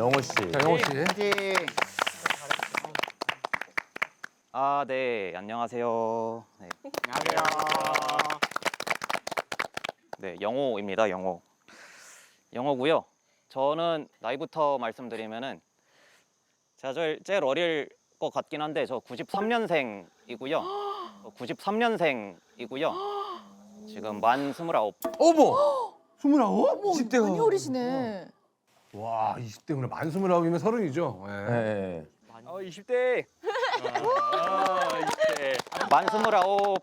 영호 씨. 자, 영호 씨. 아, 네, 안녕하세요. 네, 안녕하세요. 네, 영호입니다. 영호. 영호고요. 저는 나이부터 말씀드리면은 제가 제일, 제일 어릴 것 같긴 한데 저 93년생이고요. 93년생이고요. 지금 만 29. 어머! 스물아홉? 어머, 20대가. 많이 어리시네. 와, 20대구나. 만 스물아홉이면 서른이죠. 예. 네. 어, 20대. 아, 20대. 만 29.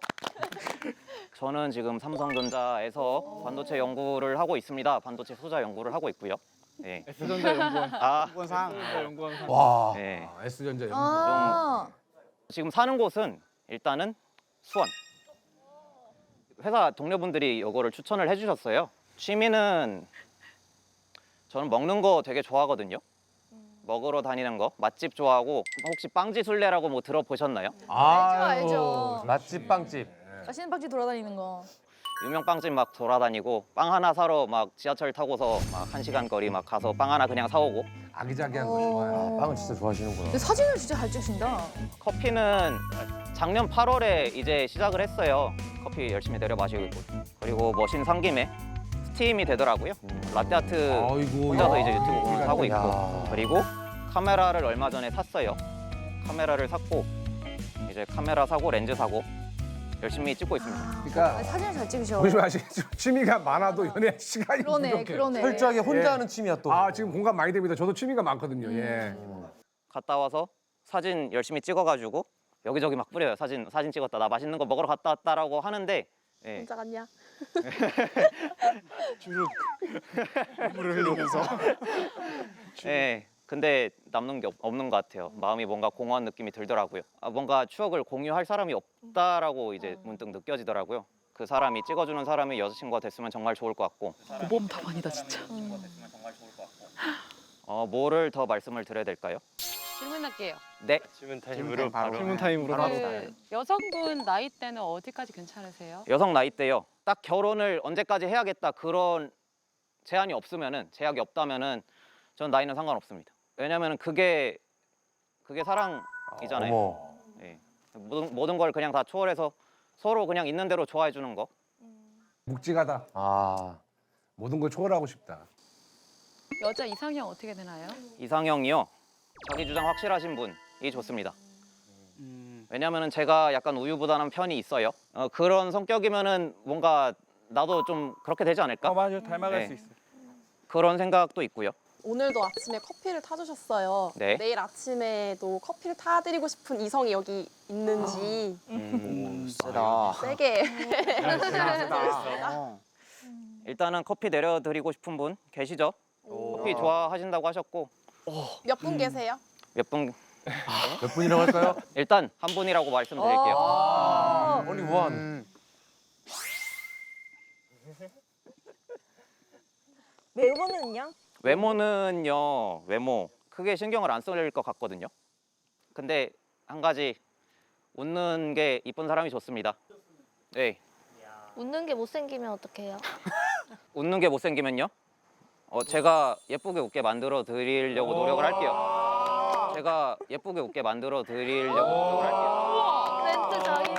저는 지금 삼성전자에서 반도체 연구를 하고 있습니다. 반도체 소자 연구를 하고 있고요. 네. S전자 연구원. 아, 연구원상. 연구원상. 와, 네. 아, S전자 연구. 아, 지금 사는 곳은 일단은 수원. 회사 동료분들이 이거를 추천을 해주셨어요. 취미는 저는 먹는 거 되게 좋아하거든요. 먹으러 다니는 거 맛집 좋아하고 혹시 빵지술래라고 뭐 들어보셨나요? 알죠, 알죠. 맛집 빵집. 맛있는 빵집 돌아다니는 거. 유명 빵집 막 돌아다니고 빵 하나 사러 막 지하철 타고서 막 한 시간 거리 막 가서 빵 하나 그냥 사오고 아기자기한 거 어. 좋아요. 빵을 진짜 좋아하시는구나. 근데 사진을 진짜 잘 찍으신다. 커피는 작년 8월에 이제 시작을 했어요. 커피 열심히 내려 마시고 있고 그리고 머신 산 김에 스팀이 되더라고요. 라떼아트 아이고. 혼자서 야. 이제 유튜브 보면서 하고 있고 야. 그리고 카메라를 얼마 전에 샀어요. 카메라를 샀고 이제 카메라 사고 렌즈 사고 열심히 찍고 있습니다. 그러니까 아, 사진을 잘 찍으셔. 보시면 아시겠지만 취미가 많아도 연애 시간이 그러네, 부족해요. 그러네. 철저하게 혼자 예. 하는 취미야 또. 아, 지금 공감 많이 됩니다. 저도 취미가 많거든요. 예. 갔다 와서 사진 열심히 찍어가지고 여기저기 막 뿌려요. 사진 사진 찍었다 나 맛있는 거 먹으러 갔다 왔다라고 하는데 예. 혼자 갔냐? 물을 흘리면서. 예. 근데 남는 게 없, 없는 것 같아요. 마음이 뭔가 공허한 느낌이 들더라고요. 아, 뭔가 추억을 공유할 사람이 없다라고 이제 문득 느껴지더라고요. 그 사람이 찍어주는 사람이 여자친구가 됐으면 정말 좋을 것 같고. 모범 답안이다 진짜. 어, 뭐를 더 말씀을 드려야 될까요? 질문할게요. 네. 질문 타임으로 바로. 질문 타임으로 그 여성분 나이대는 어디까지 괜찮으세요? 여성 나이대요. 딱 결혼을 언제까지 해야겠다 그런 제한이 없으면은 제약이 없다면은 전 나이는 상관없습니다. 왜냐면은 그게 그게 사랑이잖아요. 어머. 예. 모든 모든 걸 그냥 다 초월해서 서로 그냥 있는 대로 좋아해 주는 거. 묵직하다. 아. 모든 걸 초월하고 싶다. 여자 이상형 어떻게 되나요? 이상형이요. 자기 주장 확실하신 분이 좋습니다. 음. 왜냐면은 제가 약간 우유부단한 편이 있어요. 어, 그런 성격이면은 뭔가 나도 좀 그렇게 되지 않을까? 어 맞아 닮아갈 네. 수 있어. 그런 생각도 있고요. 오늘도 아침에 커피를 타주셨어요. 네. 내일 아침에도 커피를 타드리고 싶은 이성이 여기 있는지 음, 세다. 세게 일단은 커피 내려드리고 싶은 분 계시죠? 커피 좋아하신다고 하셨고 몇 분 계세요? 몇 분 몇 분이라고 할까요? 일단 한 분이라고 말씀드릴게요. 어. only one. 외모는요? 외모는요 외모 크게 신경을 안 쓸 것 같거든요. 근데 한 가지 웃는 게 이쁜 사람이 좋습니다. 네, 웃는 게 못생기면 어떡해요? 웃는 게 못생기면요. 어, 제가 예쁘게 웃게 만들어 드리려고 노력을 할게요. 제가 예쁘게 웃게 만들어 드리려고 노력을 할게요. 멘트 자기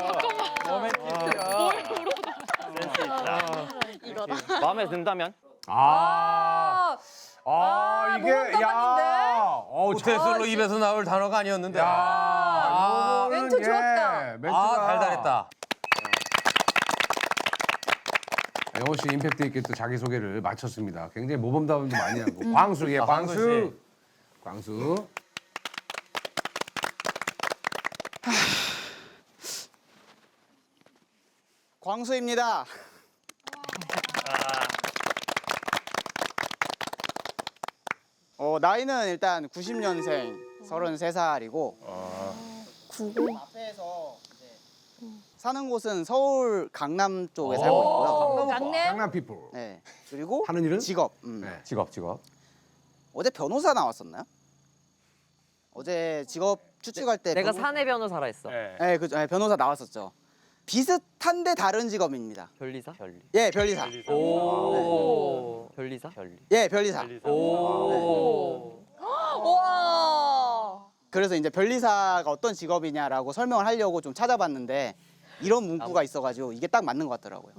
이거다. 마음에 든다면 아. 아, 아, 이게 모범 답안인데? 야. 어우, 모태솔로 입에서 나올 단어가 아니었는데. 야. 아, 이거는, 멘트 예, 좋았다. 멘트가 아 달달했다. 영호 씨 임팩트 있게 또 자기 소개를 마쳤습니다. 굉장히 모범답안도 많이 하고 광수 예, 아, 광수 광수. 광수. 광수입니다. 어 나이는 일단 90년생 33살이고 구글. 앞에서 사는 곳은 서울 강남 쪽에 살고 있고요. 강남? 강남 피플. 네. 그리고 하는 일은? 직업. 음. 네. 직업 직업. 어제 변호사 나왔었나요? 어제 직업 추측할 때 내가 변호- 사내 변호사라 했어. 네, 그 네, 변호사 나왔었죠. 비슷한데 다른 직업입니다. 변리사? 예, 변리사. 오. 변리사? 예, 변리사. 오. 그래서 이제 변리사가 어떤 직업이냐라고 설명을 하려고 좀 찾아봤는데 이런 문구가 있어가지고 이게 딱 맞는 것 같더라고요.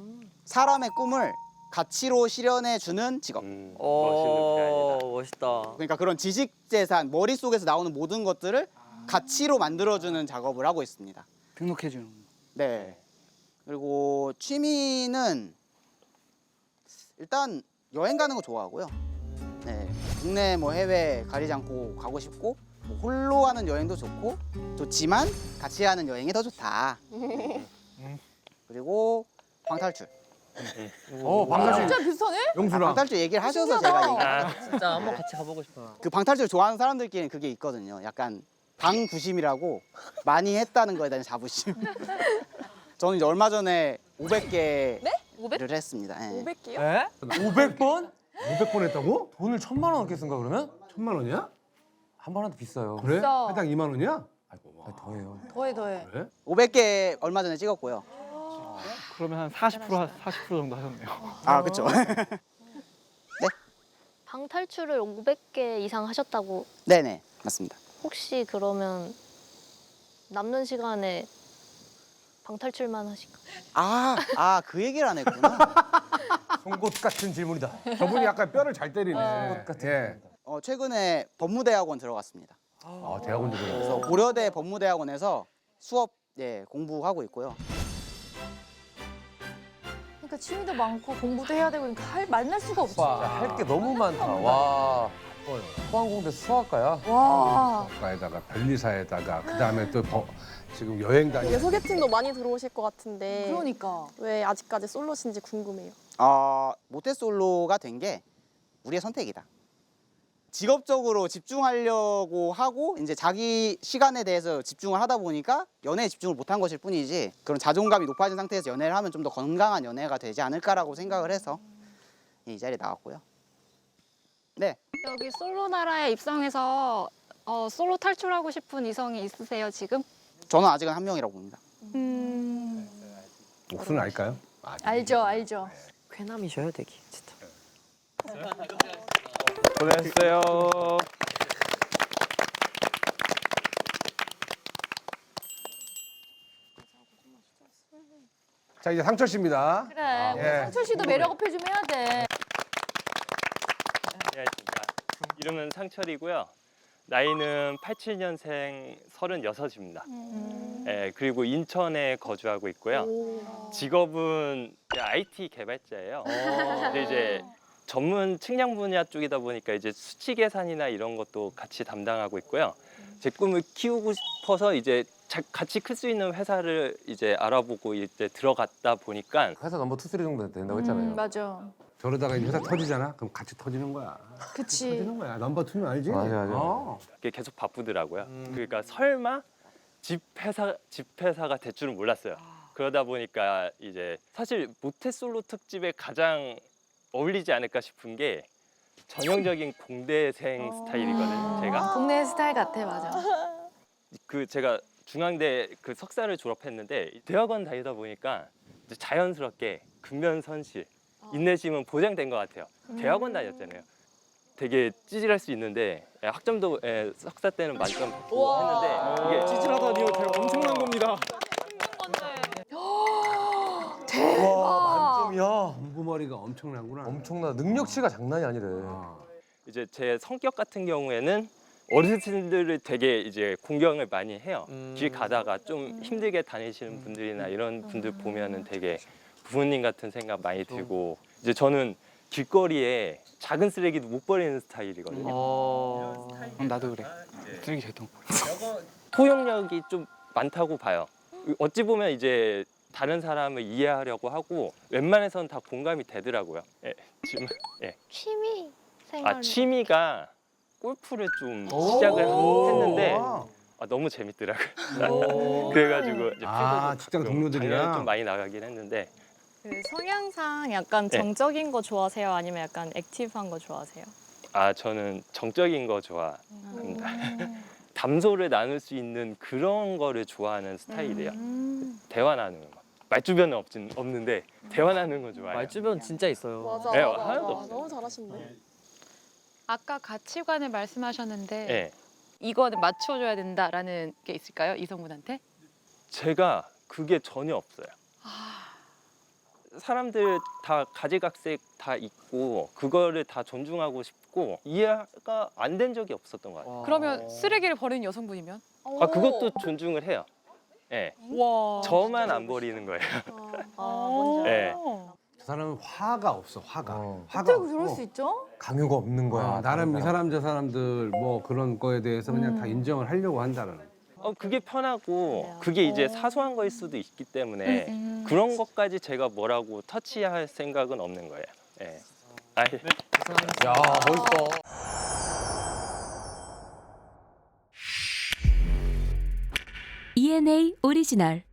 사람의 꿈을 가치로 실현해 주는 직업. 음, 어, 멋있다. 그러니까 그런 지식 재산 머릿속에서 나오는 모든 것들을 가치로 만들어 주는 작업을 하고 있습니다. 등록해 주는. 네. 그리고 취미는 일단 여행 가는 거 좋아하고요. 네. 국내 뭐 해외 가리지 않고 가고 싶고 뭐 홀로 하는 여행도 좋고 좋지만 같이 하는 여행이 더 좋다. 그리고 방탈출. 어 방사실 진짜 비슷하네? 영수랑 방탈출 얘기를 하셔서 제가 얘기. 아, 진짜 한번 같이 가보고 싶어요. 그 방탈출 좋아하는 사람들끼리는 그게 있거든요. 약간 방구심이라고 많이 했다는 거에 대한 자부심. 저는 이제 얼마 전에 500개를 네? 500? 했습니다. 예. 500개요? 에? 500번? 500번 했다고? 돈을 천만 원 넘게 쓴가 그러면? 천만 원이야? 한 번한테 비싸요. 그래? 비싸. 해당 2만 원이야? 아이고 와. 아니, 더해요. 더해 더해. 그래? 500개 얼마 전에 찍었고요. 그러면 한 40% 40% 정도 하셨네요. 아, 그렇죠. 방탈출을 500개 이상 하셨다고 네네, 맞습니다. 혹시 그러면 남는 시간에 방탈출만 하실까요? 아, 아, 그 얘기를 안 했구나. 송곳 같은 질문이다. 저분이 약간 뼈를 잘 때리네. 어. 예. 어, 최근에 법무대학원 들어갔습니다. 아 대학원 그래서 들어. 고려대 법무대학원에서 수업 예, 공부하고 있고요. 그러니까 취미도 많고 공부도 해야 되고 그러니까 할 만날 수가 없지. 할 게 너무 많다. 와. 포항공대 수학과야. 와. 가에다가 변리사에다가 그 다음에 또 버- 지금 여행 다니. 이게 소개팅도 많이 들어오실 것 같은데 그러니까. 왜 아직까지 솔로신지 궁금해요. 어, 모태솔로가 된 게 우리의 선택이다. 직업적으로 집중하려고 하고 이제 자기 시간에 대해서 집중을 하다 보니까 연애에 집중을 못한 것일 뿐이지 그런 자존감이 높아진 상태에서 연애를 하면 좀 더 건강한 연애가 되지 않을까라고 생각을 해서 이 자리에 나왔고요. 네, 여기 솔로 나라에 입성해서 어, 솔로 탈출하고 싶은 이성이 있으세요 지금? 저는 아직은 한 명이라고 봅니다. 음. 옥수는 알까요? 아, 알죠 알죠. 쾌남이셔요, 되게 진짜. 고생했어요. 자 이제 상철 씨입니다. 그래. 우리 예. 상철 씨도 매력 어필 좀 해야 돼. 안녕하십니까. 이름은 상철이고요. 나이는 87년생 36입니다. 예, 그리고 인천에 거주하고 있고요. 직업은 IT 개발자예요. 근데 이제 전문 측량 분야 쪽이다 보니까 이제 수치 계산이나 이런 것도 같이 담당하고 있고요. 제 꿈을 키우고 싶어서 이제 자- 같이 클 수 있는 회사를 이제 알아보고 이제 들어갔다 보니까 회사 넘버 투 쓰리 정도 된다고 했잖아요. 음, 맞아. 저러다가 이제 회사 터지잖아. 그럼 같이 터지는 거야. 그치. 터지는 거야. 넘버 투는 알지? 맞아, 맞아. 어. 이게 계속 바쁘더라고요. 그러니까 설마 집 회사 집 회사가 될 줄은 몰랐어요. 그러다 보니까 이제 사실 모태솔로 특집에 가장 어울리지 않을까 싶은 게 전형적인 공대생 스타일이거든요. 제가 국내 스타일 같아 맞아. 그 제가 중앙대 그 석사를 졸업했는데 대학원 다니다 보니까 이제 자연스럽게 근면선실 인내심은 보장된 것 같아요. 대학원 다녔잖아요. 되게 찌질할 수 있는데 예, 학점도 예, 석사 때는 만점 받고 했는데 이게 찌질하다니요. 엄청난 겁니다. 야 공부머리가 엄청나구나. 엄청나. 능력치가 장난이 아니래. 아. 이제 제 성격 같은 경우에는 어르신들을 되게 이제 공경을 많이 해요. 길 가다가 좀 힘들게 다니시는 분들이나 이런 분들 보면은 되게 부모님 같은 생각 많이 들고 이제 저는 길거리에 작은 쓰레기도 못 버리는 스타일이거든요. 어. 그럼 나도 그래. 쓰레기 제통. 포용력이 좀 많다고 봐요. 어찌 보면 이제 다른 사람을 이해하려고 하고 웬만해서는 다 공감이 되더라고요. 예, 지금 예. 취미 생활. 아 취미가 골프를 좀 시작을 했는데 아, 너무 재밌더라고요. 그래가지고 이제 아, 피부도 직장 가끔 동료들이랑? 작년에 좀 많이 나가긴 했는데 그 성향상 약간 네. 정적인 거 좋아하세요? 아니면 약간 액티브한 거 좋아하세요? 아 저는 정적인 거 좋아합니다. 담소를 나눌 수 있는 그런 거를 좋아하는 스타일이에요. 음. 대화 나누는 거. 말 주변은 없진 없는데 대화 나누는 거 좋아해요. 말 주변 진짜 있어요. 맞아, 네, 맞아, 하나도 맞아. 없어요. 너무 잘하시네. 아까 가치관을 말씀하셨는데 예. 이거는 맞춰줘야 된다라는 게 있을까요? 이성분한테? 제가 그게 전혀 없어요. 사람들 다 가지각색 다 있고 그거를 다 존중하고 싶고 이해가 안 된 적이 없었던 것 같아요. 그러면 쓰레기를 버리는 여성분이면? 아 그것도 존중을 해요. 예. 와. 저만 안 버리는 거예요. 아, 뭔지 예. 저 사람은 화가 없어 화가. 어. 화가 어떻게 그럴 수 있죠? 강요가 없는 거야. 아, 나름 이 사람 저 사람들 뭐 그런 거에 대해서 그냥 다 인정을 하려고 한다는. 어 그게 편하고 그게 이제 사소한 거일 수도 있기 때문에 음, 음. 그런 것까지 제가 뭐라고 터치할 생각은 없는 거예요. 예. 아, 야 멋있다. ENA 오리지널